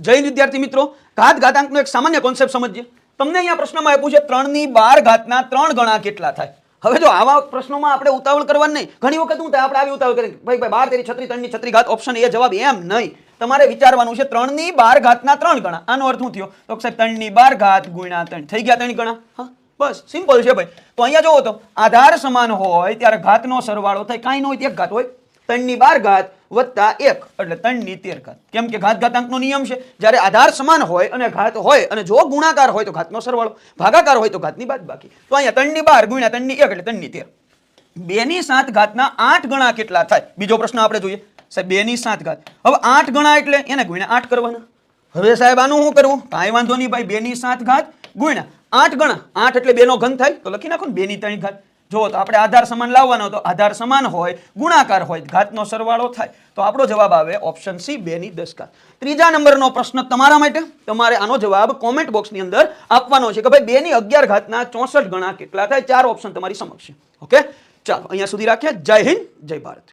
જૈન વિદ્યાર્થી મિત્રો ઘાત ઘાતાંકનો એક સામાન્ય કોન્સેપ્ટ સમજીએ. તમને અહીંયા પ્રશ્નમાં આપ્યું છે, ત્રણની બાર ઘાતના ત્રણ ગણા કેટલા થાય? હવે જો આવા પ્રશ્નોમાં આપણે ઉતાવળ કરવાની નહીં, ઘણી વખત થાય, આપણે આવી ઉતાવળ કરીએ. ભાઈ ભાઈ, બાર, તેરી, છત્રી, ત્રણની છત્રી ઘાત ઓપ્શન એ જવાબ એમ નહીં. તમારે વિચારવાનું છે, ત્રણની બાર ઘાતના ત્રણ ગણા. આનો અર્થ શું થયો? તો સાહેબ, ત્રણની બાર ઘાત ગુણ્યા ત્રણ. થઈ ગયા ત્રણ ગણા? હા, બસ સિમ્પલ છે ભાઈ. તો અહીંયા જોવો તો, આધાર સમાન હોય, ત્યારે ઘાતનો સરવાળો થાય. કાંઈ ન હોય એક ઘાત હોય. ત્રણની બાર ઘાત વત્તા એક. એટલે ત્રણની તેર ઘાત. કેમ કે ઘાત ઘાતાંકનો નિયમ છે? જ્યારે આધાર સમાન હોય અને ઘાત હોય અને જો ગુણાકાર હોય તો ઘાતનો સરવાળો. ભાગાકાર હોય તો ઘાતની બાદ બાકી. તો અહીંયા ત્રણની બાર ગુણ્યા ત્રણની એક એટલે ત્રણની તેર. બેની સાત ઘાતના આઠ ગણા કેટલા થાય? બીજો પ્રશ્ન આપણે જોઈએ. સાહેબ બેની સાત ઘાત. હવે આઠ ગણા એટલે એને ગુણ્યા આઠ કરવાના. હવે સાહેબ, આનું શું કરવું? કાંઈ વાંધો નહીં ભાઈ બેની સાત ઘાત ગુણ્યા. આઠ ગણા. આઠ એટલે બેનો ઘન થાય. તો લખી નાખો ને બેની ત્રણ ઘાત. જો તો આપણે આધાર સમાન લાવવાનો તો આધાર સમાન હોય, ગુણાકાર હોય, ઘાતનો સરવાળો થાય. તો આપણો જવાબ આવે ઓપ્શન સી બેની દસ ઘાત ત્રીજા નંબરનો પ્રશ્ન તમારા માટે, તમારે આનો જવાબ કોમેન્ટ બોક્સની અંદર આપવાનો છે કે ભાઈ બેની અગિયાર ઘાતના ચોસઠ ગણા કેટલા થાય? ચાર ઓપ્શન તમારી સમક્ષ ઓકે ચાલો, અહીંયા સુધી રાખીએ જય હિન્દ, જય ભારત.